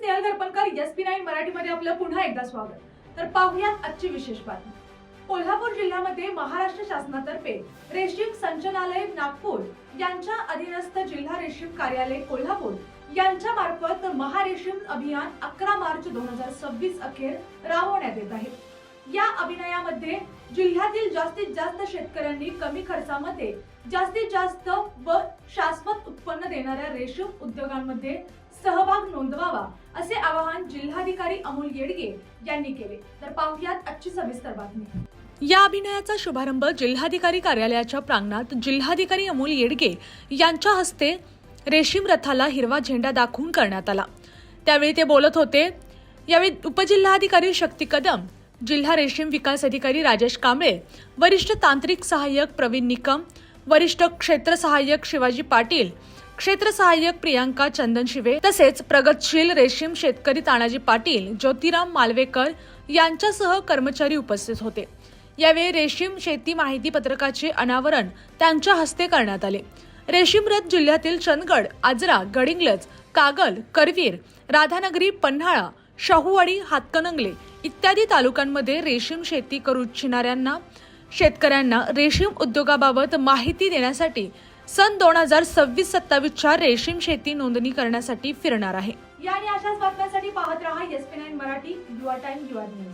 Snehal Darpankar S P nine मराठीमध्ये आपलं पुन्हा एकदा स्वागत. तर पाहुयात आजची विशेष बातमी. कोल्हापूर जिल्ह्यामध्ये महाराष्ट्र शासनातर्फे रेशीम संचनालय नागपूर यांच्या अधीनस्थ जिल्हा रेशीम कार्यालय कोल्हापूर यांच्या मार्फत महारेशीम अभियान अकरा मार्च दोन हजार सव्वीस अखेर राबवण्यात येत आहे. या अभिनयामध्ये जिल्ह्यातील जास्तीत जास्त शेतकऱ्यांनी कमी खर्चामध्ये जास्तीत जास्त व शाश्वत उत्पन्न देणाऱ्या रेशीम उद्योगांमध्ये सहभाग नोंदवावा असे आवाहन जिल्हाधिकारी अमोल येडगे यांनी केले. तर पाहुयात आजची सविस्तर बातमी. या अभिनयाचा शुभारंभ जिल्हाधिकारी कार्यालयाच्या प्रांगणात जिल्हाधिकारी अमोल येडगे यांच्या हस्ते रेशीम रथाला हिरवा झेंडा दाखवून करण्यात आला. त्यावेळी ते बोलत होते यावेळी उपजिल्हाधिकारी शक्ती कदम जिल्हा रेशीम विकास अधिकारी राजेश कांबळे वरिष्ठ तांत्रिक सहाय्यक प्रवीण निकम वरिष्ठ क्षेत्र सहाय्यक शिवाजी पाटील क्षेत्र सहाय्यक प्रियांका चंदन शिवे तसेच प्रगतशील रेशीम शेतकरी तानाजी पाटील ज्योतिराम मालवेकर यांच्यासह कर्मचारी उपस्थित होते. यावेळी रेशीम शेती माहिती पत्रकाचे अनावरण त्यांच्या हस्ते करण्यात आले. रेशीम रथ जिल्ह्यातील चंदगड आजरा गडिंगलज कागल करवीर राधानगरी पन्हाळा शाहूवाडी हातकणंगले इत्यादी तालुक्यांमध्ये रेशीम शेती करू इच्छिणाऱ्यांना शेतकऱ्यांना रेशीम उद्योगाबाबत माहिती देण्यासाठी सन दोन हजार सव्वीस सत्तावीसच्या रेशीम शेती नोंदणी करण्यासाठी फिरणार आहे. या आणि अशाच बातम्यांसाठी पाहत रहा एस पी नाईन मराठी युवा टाइम युवा न्यूज